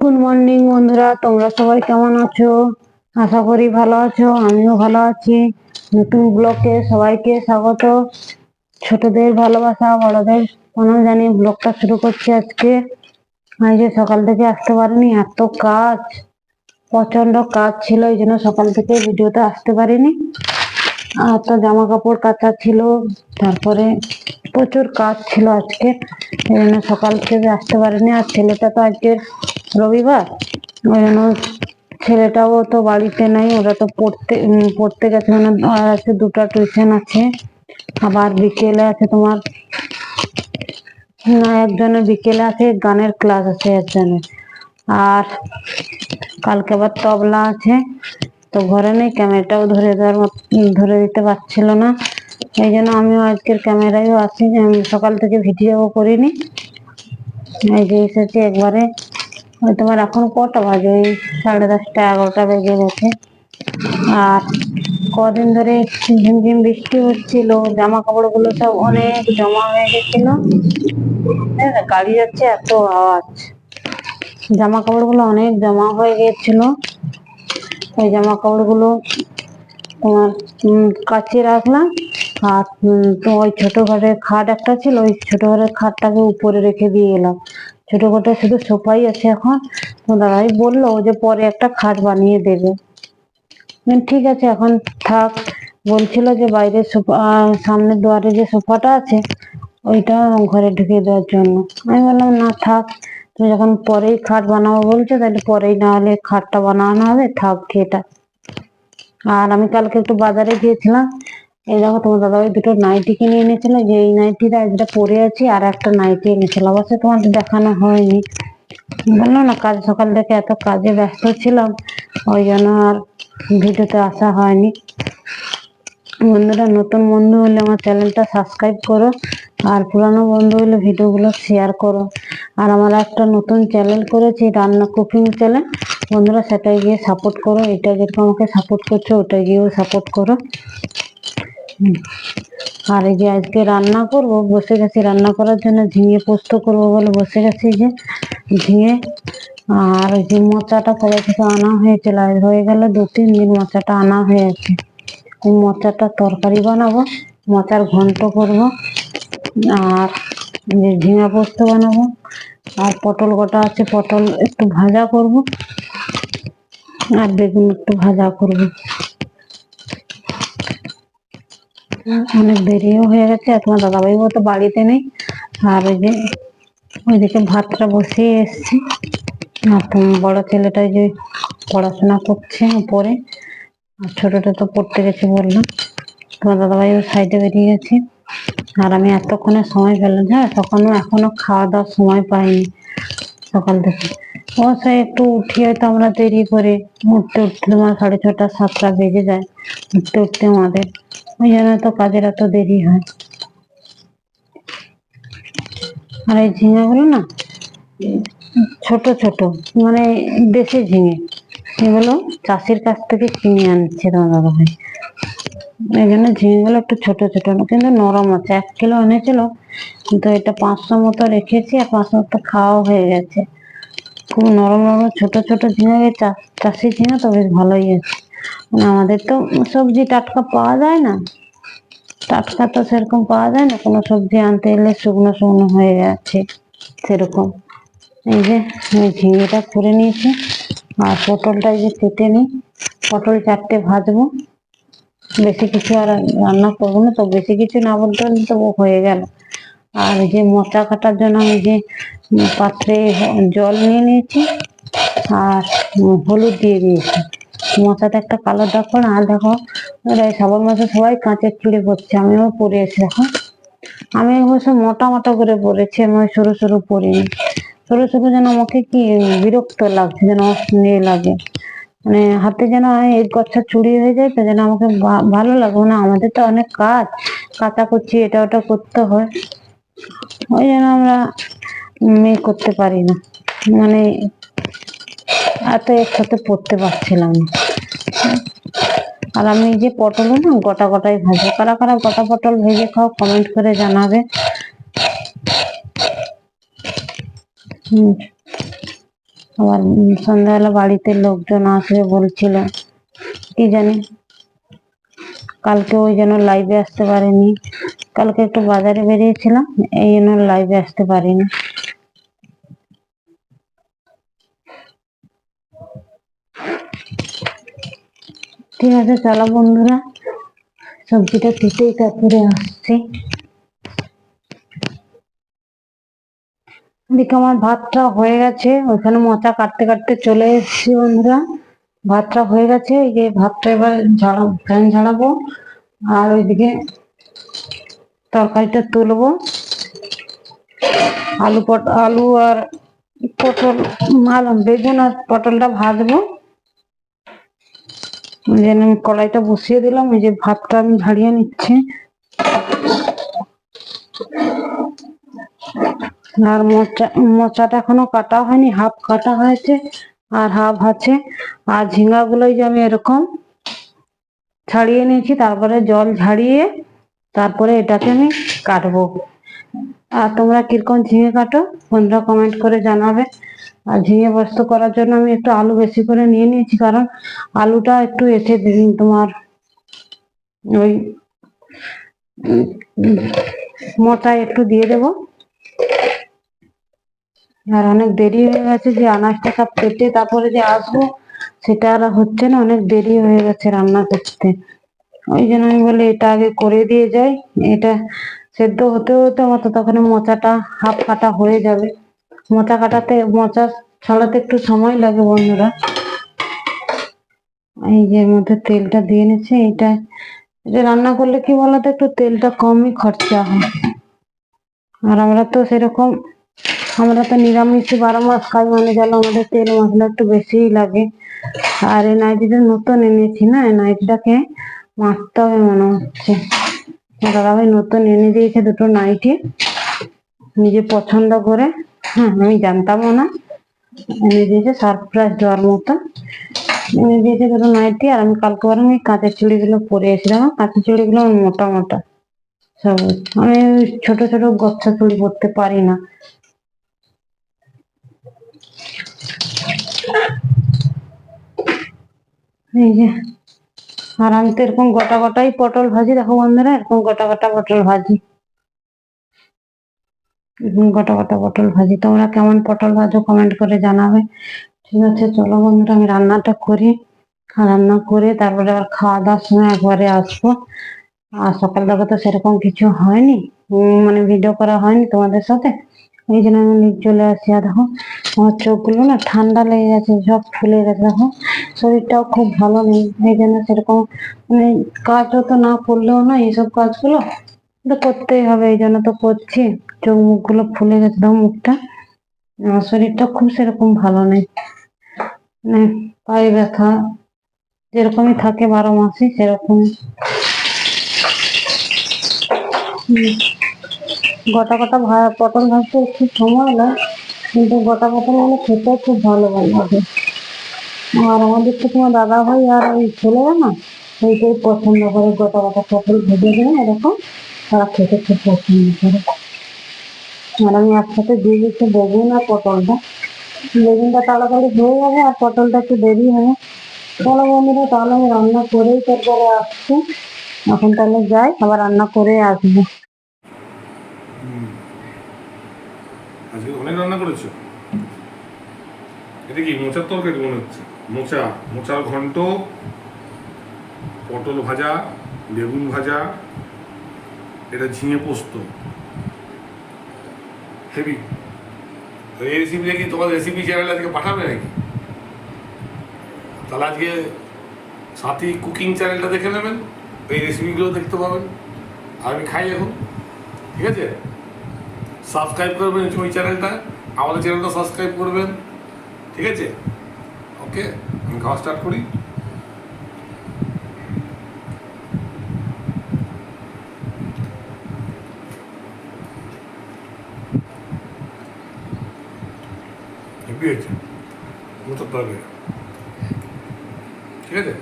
Good morning বন্ধুরা। তোমরা সবাই কেমন আছো? আশা করি ভালো আছো, আমিও ভালো আছি। নতুন ব্লগে সবাইকে স্বাগত। ছোটদের ভালোবাসা, বড়দের প্রণাম জানিয়ে ব্লগটা শুরু করছি আজকে। আজ যে সকাল থেকে আসতে পারিনি, এত কাজ প্রচণ্ড কাজ ছিল, এই জন্য সকাল থেকে ভিডিওতে আসতে পারিনি। তো জামা কাপড় কাচা ছিল, তারপরে প্রচুর কাজ ছিল আজকে। এই জন্য সকাল থেকে আসতে পারিনি। আর ছেলেটা তো আজকে রবিবার ওই জন্য ছেলেটাও তো বাড়িতে নাই, ওরা তো পড়তে পড়তে গেছে। মানে আছে দুটো টিউশন আছে, আবার বিকেলে আছে তোমার, না, একজনের বিকেলে আছে, গানের ক্লাস আছে একজনের। আর কালকে আবার তবলা আছে। তো ঘরে নেই ক্যামেরাটাও ধরে দেওয়ার ধরে দিতে পারছিল না। এই জন্য আমিও আজকের ক্যামেরায়ও আসি সকাল থেকে ভিডিও করিনি। এই যে এসেছি একবারে তোমার এখন কটা বাজে? ওই সাড়ে দশটা, এগারোটা বেজে গেছে। আর কদিন ধরে ঝিমঝিম বৃষ্টি হচ্ছিল জামা কাপড়গুলো সব অনেক জমা হয়ে গেছিল। গাড়ি যাচ্ছে, এত আওয়াজ। জামা কাপড়গুলো অনেক জমা হয়ে গেছিল। ওই জামা কাপড়গুলো তোমার কাচিয়ে রাখলাম। আর তো ওই ছোট ঘরের খাট একটা ছিল ওই ছোট ঘরের খাটটাকে উপরে রেখে দিয়ে এলাম। ছোট ঘরটা শুধু সোফাই আছে এখন। তো দাদাই বলল যে পরে একটা খাট বানিয়ে দেবে। ঠিক আছে এখন থাক। বলছিল যে বাইরের সোফা আহ, সামনের দুয়ারে যে সোফাটা আছে ওইটা ঘরে ঢুকিয়ে দেওয়ার জন্য। আমি বললাম না থাক। তুমি যখন পরেই খাট বানাবো বলছো, তাহলে পরেই না হলে খাটটা বানানো হবে, থাক এটা আর আমি কালকে একটু বাজারে গিয়েছিলাম, এই দেখো তোমার দাদা ওই দুটো নাইটি কিনে এনেছিল যে এই নাইটিটা যেটা পরে আছি, আর একটা নাইটি এনেছিল। অবশ্য তোমাদের দেখানো হয়নি। বলল না কাজ সকাল থেকে এত কাজে ব্যস্ত ছিলাম, ওই জন্য আর ভিডিওতে আসা হয়নি। বন্ধুরা, নতুন বন্ধু হলে আমার চ্যানেলটা সাবস্ক্রাইব করো আর পুরানো বন্ধু হলে ভিডিওগুলো শেয়ার করো। আর আমার একটা নতুন চ্যানেল করেছি, রান্না কুকিং চ্যানেল বন্ধুরা সেটাই গিয়ে সাপোর্ট করো। এটা যেরকম আমাকে সাপোর্ট করছ ওটাই গিয়েও সাপোর্ট করো। আর এই যে আজকে রান্না করব, বসে গেছি রান্না করার জন্য, ঝিঙে পোস্ত করব বলে বসে গেছি যে ঝিঙে। আর যে মোচাটা কবে থেকে আনা হয়েছিল হয়ে গেল দু তিন দিন মোচাটা আনা হয়েছে মোচাটা তরকারি বানাবো মোচার ঘন্ট করব, আর ঝিঙা পোস্ত বানাবো, আর পটল গোটা আছে, পটল একটু ভাজা করব, আর বেগুন একটু ভাজা করব। অনেক দেরিও হয়ে গেছে, আর তোমার দাদাভাইও তো বাড়িতে নেই, আর ওই যে ওইদিকে ভাতটা বসিয়ে এসছি। আর তোমার বড় ছেলেটা যে পড়াশোনা করছে উপরে আর ছোটটা তো পড়তে গেছে বললাম। তোমার দাদাভাইও সাইডে বেরিয়ে গেছে। আর আমি এতক্ষণে সময় পেলাম হ্যাঁ তখনও এখনও খাওয়া দাওয়ার সময় পাইনি সকাল থেকে। অবশ্যই একটু উঠি হয়তো আমরা দেরি করে উঠতে উঠতে তোমার সাড়ে ছটা, সাতটা বেজে যায়, উঠতে উঠতে আমাদের। ওই জন্য তো কাজের এত দেরি হয়। আর এই ঝিঙেগুলো না ছোট ছোট মানে দেশি ঝিঙে। এগুলো চাষির কাছ থেকে কিনে আনছে দাদা ভাই। এই জন্য ঝিঙেগুলো একটু ছোট ছোট। কিন্তু নরম আছে। এক কিলো এনেছিল, কিন্তু এটা পাঁচশো মতো রেখেছি আর পাঁচশো মতো খাওয়া হয়ে গেছে। খুব নরম নরম। ছোট ছোট ঝিঙে চাষি ঝিঙে তো বেশ ভালোই আছে। মানে আমাদের তো সবজি টাটকা পাওয়া যায় না। টাটকা তো সেরকম পাওয়া যায় না। কোনো সবজি আনতে এলে শুকনো শুকনো হয়ে যাচ্ছে সেরকম। এই যে ঝিঙেটা করে নিয়েছি। আর পটলটা যে কেটে নিই, পটল চারটে ভাজবো। বেশি কিছু আর রান্না করব না, তো বেশি কিছু না বলতে তো হয়ে গেল। আর যে মোচা কাটার জন্য আমি যে পাত্রে জল নিয়ে নিয়েছি, আর হলুদ দিয়ে দিয়েছি। মোচাতে একটা কালো করে আর দেখো শ্রাবণ মাসে সবাই কাঁচের চুড়ি পরছে, আমিও পরে এসে দেখো। আমি অবশ্য মোটা মোটা করে পরেছি, আমি সরু সরু পরিনি। সরু সরু যেন আমাকে কি বিরক্ত লাগছে, যেন অশ্লীল লাগে। মানে হাতে যেন এই গচ্ছা চুরি হয়ে যায়, তো যেন আমাকে ভালো লাগবে না। আমাদের তো অনেক কাজ কাঁচা করছি এটা ওটা করতে হয়। ওই জন্য আমরা মেয়ে করতে পারি না। মানে এত একসাথে পড়তে পারছিলাম আর আমি যে পটল না, গোটা গোটাই ভাজবো। কারা কারা গোটা পটল ভেজে খাও কমেন্ট করে জানাবে। আবার সন্ধ্যাবেলা বাড়িতে লোকজন আসবে বলছিল, কি জানি? কালকে ওই জন্য লাইভে আসতে পারিনি। কালকে একটু বাজারে বেরিয়েছিলাম, এই জন্য লাইভে আসতে পারিনি। ঠিক আছে, চলো বন্ধুরা, সবজিটা কেটেই তারপরে আসছি। এদিকে আমার ভাতটা হয়ে গেছে, ওইখানে মোচা কাটতে কাটতে চলে এসেছি বন্ধুরা। ভাতটা হয়ে গেছে, এই যে ভাতটা এবার ঝাড়া, ফ্যান ঝাড়াবো, আর ওইদিকে তরকারিটা তুলবো। আলু পট, আলু আর পটল বেগুন আর পটলটা ভাজবো। জন্য আমি কড়াইটা বসিয়ে দিলাম, এই যে ভাতটা আমি ঝাড়িয়ে নিচ্ছি। আর মোচা, মোচাটা এখনও কাটা হয়নি, হাফ কাটা হয়েছে আর হাফ আছে। আর ঝিঙ্গা গুলোই যে আমি এরকম ছাড়িয়ে নিয়েছি, তারপরে জল ঝাড়িয়ে তারপরে এটাকে আমি কাটবো। আর তোমরা কীরকম ঝিঙে কাটো, বন্ধুরা কমেন্ট করে জানাবে। আর ঝিঙে পোস্ত করার জন্য আমি একটু আলু বেশি করে নিয়ে নিয়েছি, কারণ আলুটা একটু এসে দিন তোমার ওই মোটায় একটু দিয়ে দেবো। আর অনেক দেরি হয়ে গেছে যে আনাজটা সব কেটে তারপরে যে আসব, সেটা আর হচ্ছে না, অনেক দেরি হয়ে গেছে রান্না করতে। ওই জন্য আমি বলি এটা আগে করে দিয়ে যাই, এটা সেদ্ধ হতে হতে আমার তখন মোচাটা হাফ কাটা হয়ে যাবে। মোচা কাটাতে, মোচা ছাড়াতে একটু সময় লাগে বন্ধুরা। এই যে মধ্যে তেলটা দিয়ে নিচ্ছে, এইটা এটা রান্না করলে কি বলতো, একটু তেলটা কমই খরচা হয়। আর আমরা তো সেরকম আমরা তো নিরামিষ বারো মাস খাই মানে গেল আমাদের তেল মশলা একটু বেশিই লাগে। আর এই নাইটিটা নতুন এনেছি না এই নাইটিটাকে মারতে হবে মনে হচ্ছে। দাদাভাই নতুন এনে দিয়েছে দুটো নাইটি, নিজে পছন্দ করে। হ্যাঁ আমি জানতামও না। এনে দিয়েছে সারপ্রাইজ দেওয়ার মতো। এনে দিয়েছে দুটো নাইটি, আর আমি কালকে বরং এই কাঁচের চুড়িগুলো পরে এসেছিলাম। কাঁচের চুড়িগুলো মোটা মোটা। সবুজ আমি ছোট ছোট গচ্ছা চুড়ি পরতে পারি না। এই যে, আর আমি তো এরকম গোটা গোটাই পটল ভাজি, দেখো বন্ধুরা, এরকম গোটা গোটা পটল ভাজি। গোটা গোটা পটল ভাজি। তোমরা কেমন পটল ভাজো কমেন্ট করে জানাবে। ঠিক আছে, চলো বন্ধুরা, আমি রান্নাটা করি। রান্না করে তারপরে আবার খাওয়া দাওয়ার সময় একবারে আসব। আর সকাল থেকে তো সেরকম কিছু হয়নি। মানে ভিডিও করা হয়নি তোমাদের সাথে। এই জন্য আমি চলে আসি। আর দেখো, আমার চোখগুলো না ঠান্ডা লেগে গেছে, সব ফুলে গেছে। দেখো শরীরটাও খুব ভালো নেই। এই জন্য সেরকম মানে কাজও তো না করলেও না এইসব কাজগুলো তো করতেই হবে। এই জন্য তো করছি। চোখ মুখগুলো ফুলে গেছে মুখটা। শরীরটা খুব সেরকম ভালো নেই। মানে পায়ে ব্যথা যেরকমই থাকে বারো মাসে সেরকম। গোটা গোটা পটল ভাজতে একটু সময় লাগে, কিন্তু গোটা পটল হলে খেতে খুব ভালো লাগে। আর আমাদের তো তোমার দাদা ভাই আর ওই ছেলেরা না সেইটাই পছন্দ করে গোটা গোটা পটল ভেজে দেয়, এরকম, তারা খেতে খুব পছন্দ করে। আর আমি একসাথে দিয়ে দিচ্ছি বেগুন আর পটলটা। বেগুনটা তাড়াতাড়ি হয়ে যাবে আর পটলটা একটু দেরি হবে চলো বন্ধুরা, তাহলে আমি রান্না করেই তারপরে আসছি। এখন তাহলে যাই, আবার রান্না করে আসব। আজকে অনেক রান্না করেছ? এটা কি মোচার তরকারি মনে হচ্ছে? মোচা। মোচার ঘন্ট, পটল ভাজা, বেগুন ভাজা, এটা ঝিঙে পোস্ত। হেভি। এই রেসিপি দেখি তোমার রেসিপি চ্যানেলে আজকে পাঠাবে নাকি? তাহলে আজকে সাথী কুকিং চ্যানেলটা দেখে নেবেন, এই রেসিপিগুলো দেখতে পাবেন। আমি খাই এখন, ঠিক আছে? সাবস্ক্রাইব করবেন ওই চ্যানেলটা আমাদের চ্যানেলটা সাবস্ক্রাইব করবেন। ঠিক আছে? ওকে আমি খাওয়া স্টার্ট করি। ঠিক আছে?